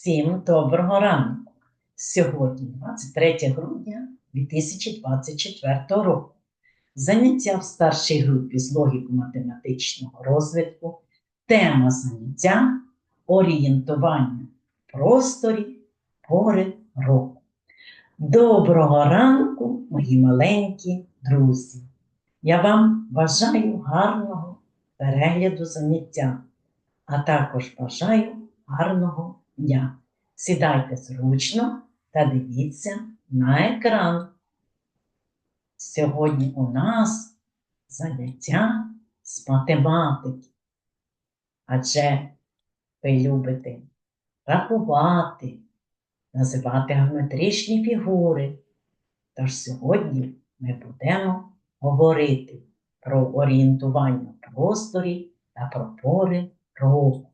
Всім доброго ранку! Сьогодні 23 грудня 2024 року. Заняття в старшій групі з логіко-математичного розвитку. Тема заняття орієнтування в просторі пори року. Доброго ранку, мої маленькі друзі! Я вам бажаю гарного перегляду заняття, а також бажаю гарного дня. Сідайте зручно та дивіться на екран. Сьогодні у нас заняття з математики. Адже ви любите рахувати, називати геометричні фігури. Тож сьогодні ми будемо говорити про орієнтування в просторі та про пори року.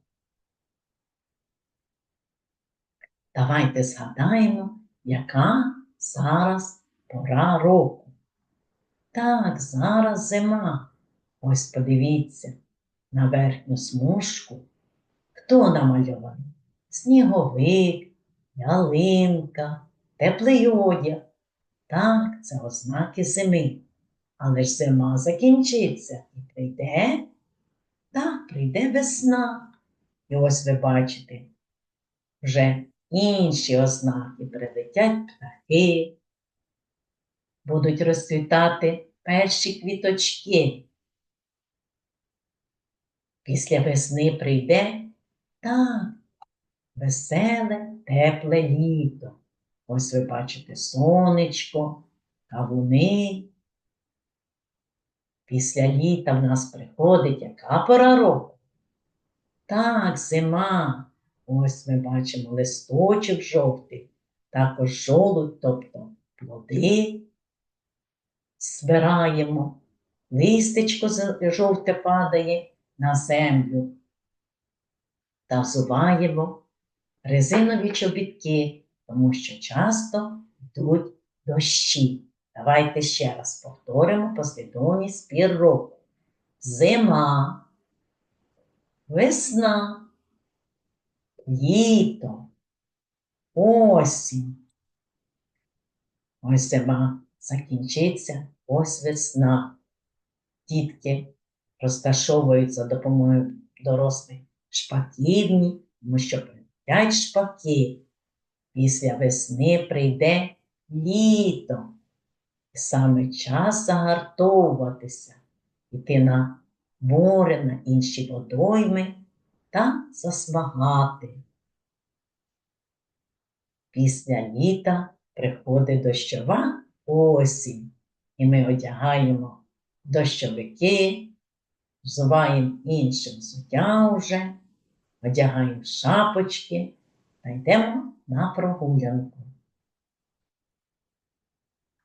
Давайте згадаємо, яка зараз пора року. Так, зараз зима. Ось подивіться на верхню смужку. Хто намальований? Сніговик, ялинка, теплий одяг. Так, це ознаки зими. Але ж зима закінчиться і прийде. Так, прийде весна. І ось ви бачите, вже інші ознаки прилетять птахи, будуть розцвітати перші квіточки. Після весни прийде так, веселе, тепле літо. Ось ви бачите сонечко, кавуни. Після літа в нас приходить яка пора року? Так, зима. Ось ми бачимо листочок жовтий, також жолудь, тобто плоди збираємо, листечко жовте падає на землю та взуваємо резинові чобітки, тому що часто йдуть дощі. Давайте ще раз повторимо послідовність пір року. Зима, весна літо, осінь. Ось зима закінчиться, ось весна. Дітки розташовують за допомогою дорослих шпаківні, тому що прилетять шпаки. Після весни прийде літо. І саме час загартовуватися, йти на море, на інші водойми та засмагати. Після літа приходить дощова осінь, і ми одягаємо дощовики, взуваємо іншим взуття вже, одягаємо шапочки та йдемо на прогулянку.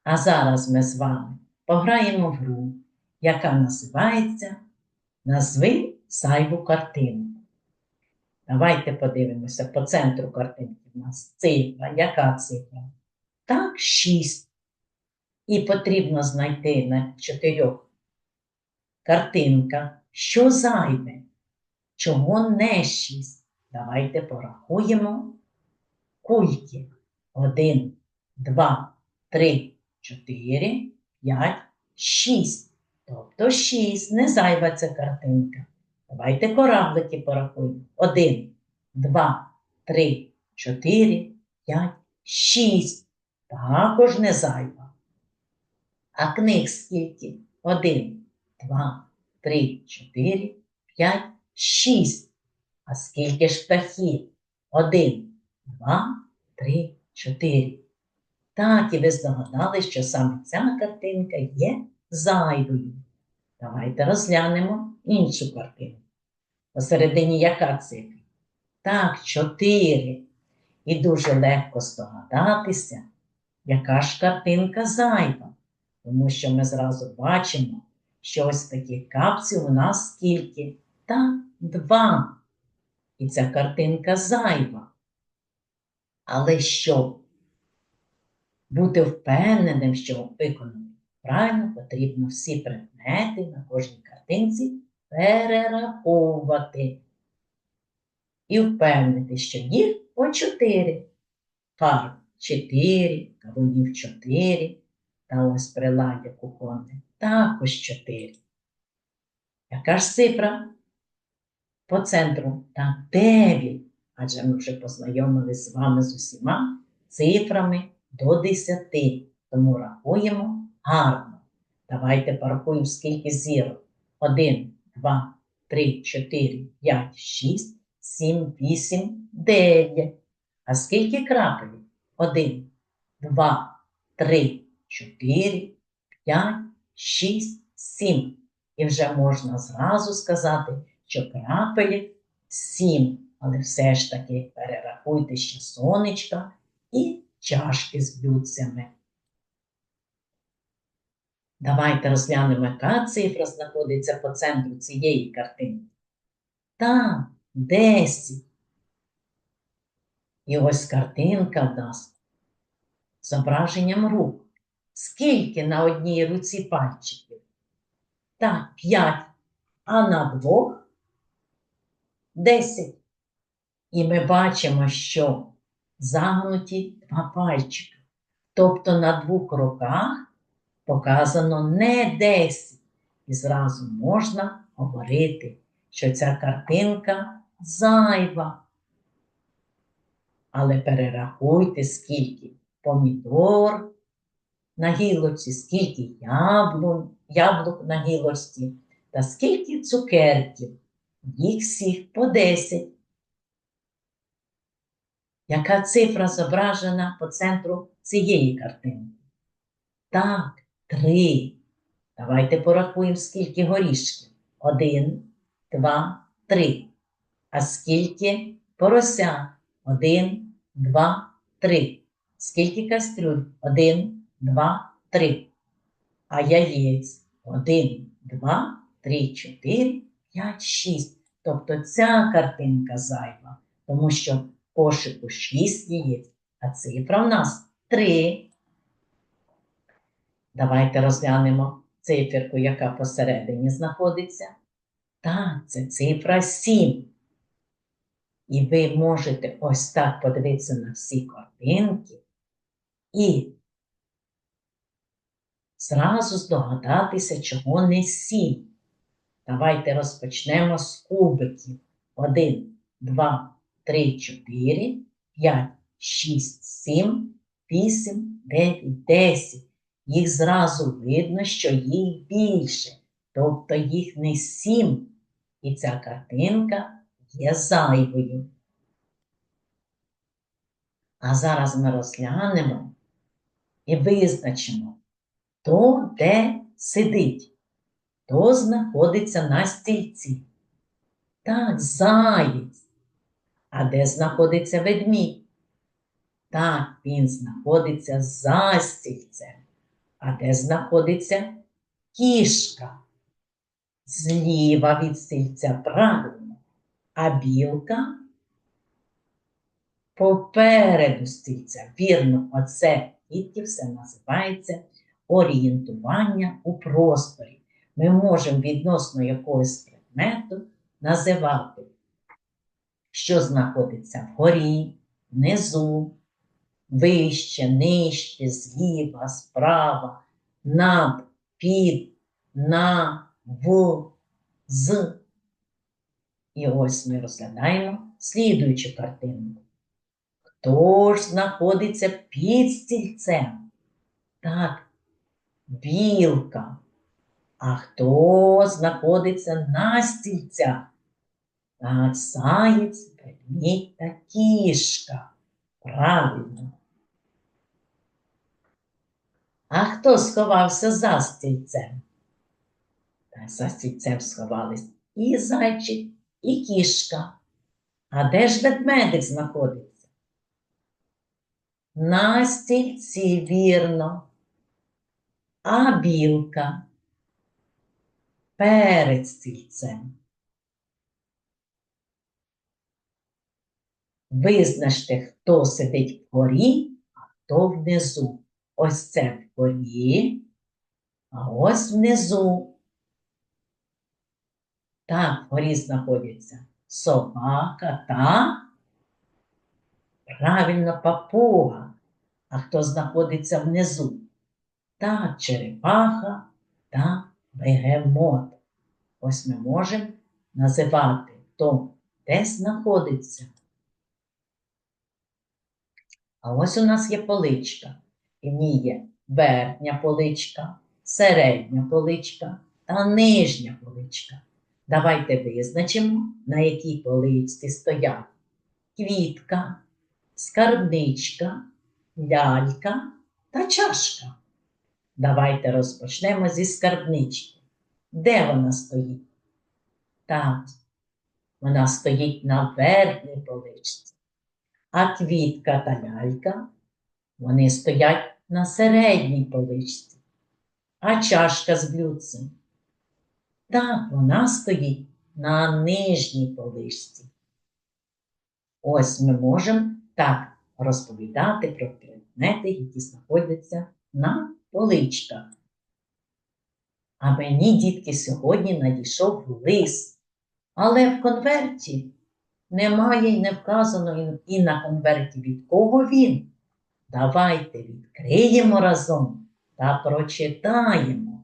А зараз ми з вами пограємо в гру, яка називається Назви зайву картину. Давайте подивимося по центру картинки у нас цифра. Яка цифра? Так, 6. І потрібно знайти на чотирьох картинках, що зайве, чого не 6. Давайте порахуємо кульки. 1, 2, 3, 4, 5, 6. Тобто 6. Не зайва ця картинка. Давайте кораблики порахуємо. Один, два, три, чотири, п'ять, шість. Також не зайва. А книг скільки? Один, два, три, чотири, п'ять, шість. А скільки ж птахів? Один, два, три, чотири. Так, і ви здогадали, що саме ця картинка є зайвою. Давайте розглянемо іншу картину. Посередині яка цифра? Так, чотири. І дуже легко здогадатися, яка ж картинка зайва. Тому що ми зразу бачимо, що ось таких капців у нас скільки? Та два. І ця картинка зайва. Але щоб бути впевненим, що виконано правильно, потрібно всі предмети на кожній картинці перераховувати і впевнити, що їх по 4. Фарб 4, кавунів 4. Та ось приладдя кухонне також 4. Яка ж цифра? По центру так 9. Адже ми вже познайомилися з вами з усіма цифрами до 10. Тому рахуємо гарно. Давайте порахуємо, скільки зірок. 1, 2, 3, 4, 5, 6, 7, 8, 9. А скільки крапелів? 1, 2, 3, 4, 5, 6, 7. І вже можна зразу сказати, що крапелів 7. Але все ж таки перерахуйте ще сонечка і чашки з блюдцями. Давайте розглянемо, яка цифра знаходиться по центру цієї картинки. Так, 10. І ось картинка в нас зображенням рук. Скільки на одній руці пальчиків? Так, 5. А на двох 10. І ми бачимо, що загнуті два пальчики. Тобто на двох руках показано не 10. І зразу можна говорити, що ця картинка зайва. Але перерахуйте, скільки помідор на гілочці, скільки яблук, яблук на гілочці та скільки цукерків. Їх всіх по 10. Яка цифра зображена по центру цієї картинки? Так, три. Давайте порахуємо, скільки горішків. Один, два, три. А скільки порося? Один, два, три. Скільки кастрюль? Один, два, три. А яєць? Один, два, три, чотири, п'ять, шість. Тобто ця картинка зайва, тому що кошику шість яєць, а цифра в нас три. Давайте розглянемо циферку, яка посередині знаходиться. Так, це цифра 7. І ви можете ось так подивитися на всі картинки і зразу здогадатися, чого не 7. Давайте розпочнемо з кубиків. 1, 2, 3, 4, 5, 6, 7, 8, 9, 10 їх зразу видно, що їх більше, тобто їх не сім, і ця картинка є зайвою. А зараз ми розглянемо і визначимо, хто де сидить, хто знаходиться на стільці. Так, заєць. А де знаходиться ведмідь? Так, він знаходиться за стільцем. А де знаходиться кішка? Зліва від стільця правильно, а білка попереду стільця. Вірно, оце тільки все називається орієнтування у просторі. Ми можемо відносно якогось предмету називати, що знаходиться вгорі, внизу, вище, нижче, зліва, справа, над, під, на, в, з. І ось ми розглядаємо слідуючу картинку. Хто ж знаходиться під стільцем? Так, білка. А хто знаходиться на стільцях? Так, заєць, ведмідь та кішка. Правильно. А хто сховався за стільцем? Та за стільцем сховались і зайчик, і кішка. А де ж ведмедик знаходиться? На стільці вірно, а білка перед стільцем. Визначте, хто сидить вгорі, а хто внизу. Ось це вгорі, а ось внизу. Так, вгорі знаходяться собака та Правильно, папуга. А хто знаходиться внизу? Та черепаха та бегемот. Ось ми можемо називати хто де знаходиться. А ось у нас є поличка. І в ній є верхня поличка, середня поличка та нижня поличка. Давайте визначимо, на якій поличці стоять квітка, скарбничка, лялька та чашка. Давайте розпочнемо зі скарбнички. Де вона стоїть? Так, вона стоїть на верхній поличці. А квітка та лялька вони стоять на середній поличці. А чашка з блюдцем. Так, вона стоїть на нижній поличці. Ось ми можемо так розповідати про предмети, які знаходяться на поличках. А мені, дітки, сьогодні надійшов лист, але в конверті немає і не вказано і на конверті від кого він. Давайте відкриємо разом та прочитаємо.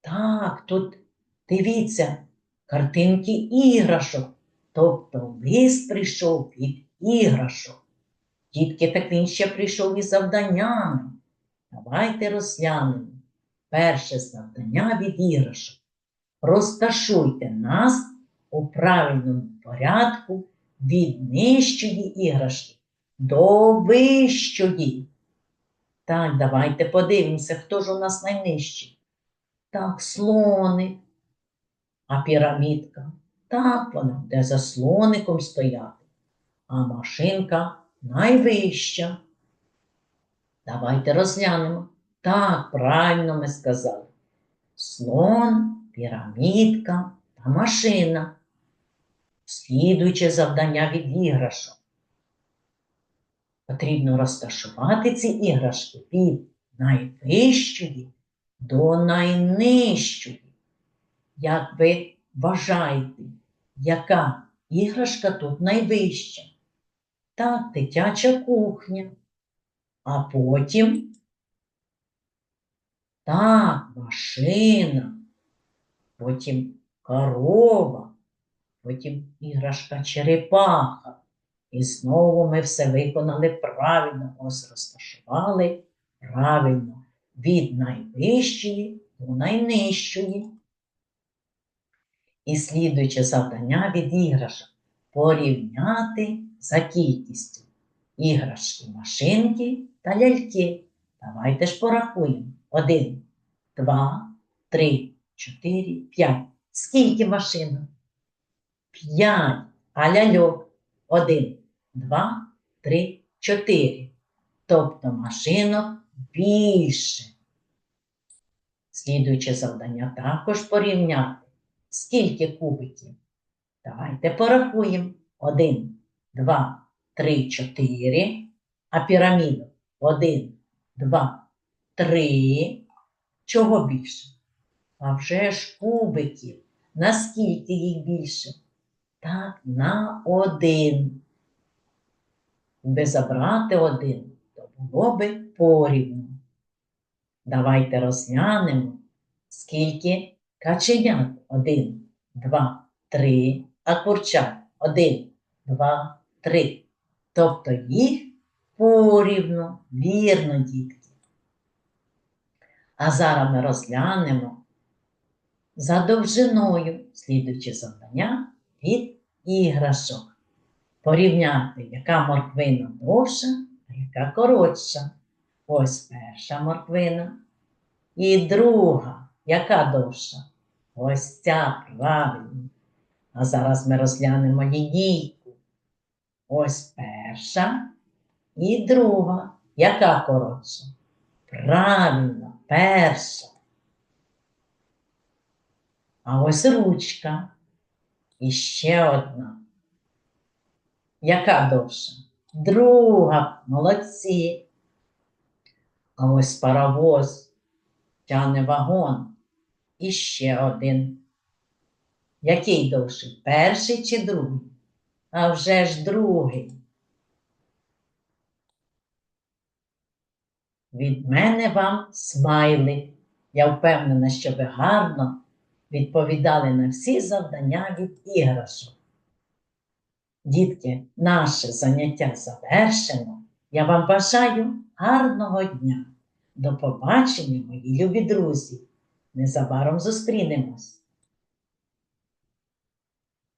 Так, тут дивіться, картинки іграшок. Тобто лист прийшов від іграшок. Дітки, так він ще прийшов із завданнями. Давайте розглянемо. Перше завдання від іграшок. Розташуйте нас у правильному порядку від нижчої іграшки до вищої. Так, давайте подивимося, хто ж у нас найнижчий. Так, слоник. А пірамідка. Так вона буде за слоником стояти. А машинка найвища. Давайте розглянемо. Так, правильно ми сказали. Слон, пірамідка та машина. Слідуюче завдання від іграшок. Потрібно розташувати ці іграшки від найвищої до найнижчої. Як ви вважаєте, яка іграшка тут найвища? Так, дитяча кухня. А потім так, машина, потім корова, потім іграшка черепаха. І знову ми все виконали правильно, ось розташували правильно від найвищої до найнижчої. І слідуюче завдання від іграшок порівняти за кількістю іграшки, машинки та ляльки. Давайте ж порахуємо. Один, два, три, чотири, п'ять. Скільки машинок? П'ять. А ляльок? Один, два, три, чотири. Тобто машинок більше. Слідуюче завдання також порівняти. Скільки кубиків? Давайте порахуємо. Один, два, три, чотири. А піраміду? Один, два, три. Чого більше? А вже ж кубиків. Наскільки їх більше? Так, на один. Би забрати один, то було би порівну. Давайте розглянемо, скільки каченят. Один, два, три, а курчат. Один, два, три. Тобто їх порівну, вірно, дітки. А зараз ми розглянемо за довжиною слідуючі завдання від іграшок. Порівняти, яка морквина довша, а яка коротша. Ось перша морквина. І друга, яка довша? Ось ця правильно. А зараз ми розглянемо лінійку. Ось перша і друга. Яка коротша? Правильно, перша. А ось ручка. І ще одна. Яка довша? Друга. Молодці. А ось паровоз тяне вагон. І ще один. Який довший? Перший чи другий? А вже ж другий. Від мене вам смайлик. Я впевнена, що ви гарно відповідали на всі завдання від іграшок. Дітки, наше заняття завершено. Я вам бажаю гарного дня. До побачення, мої любі друзі. Незабаром зустрінемось.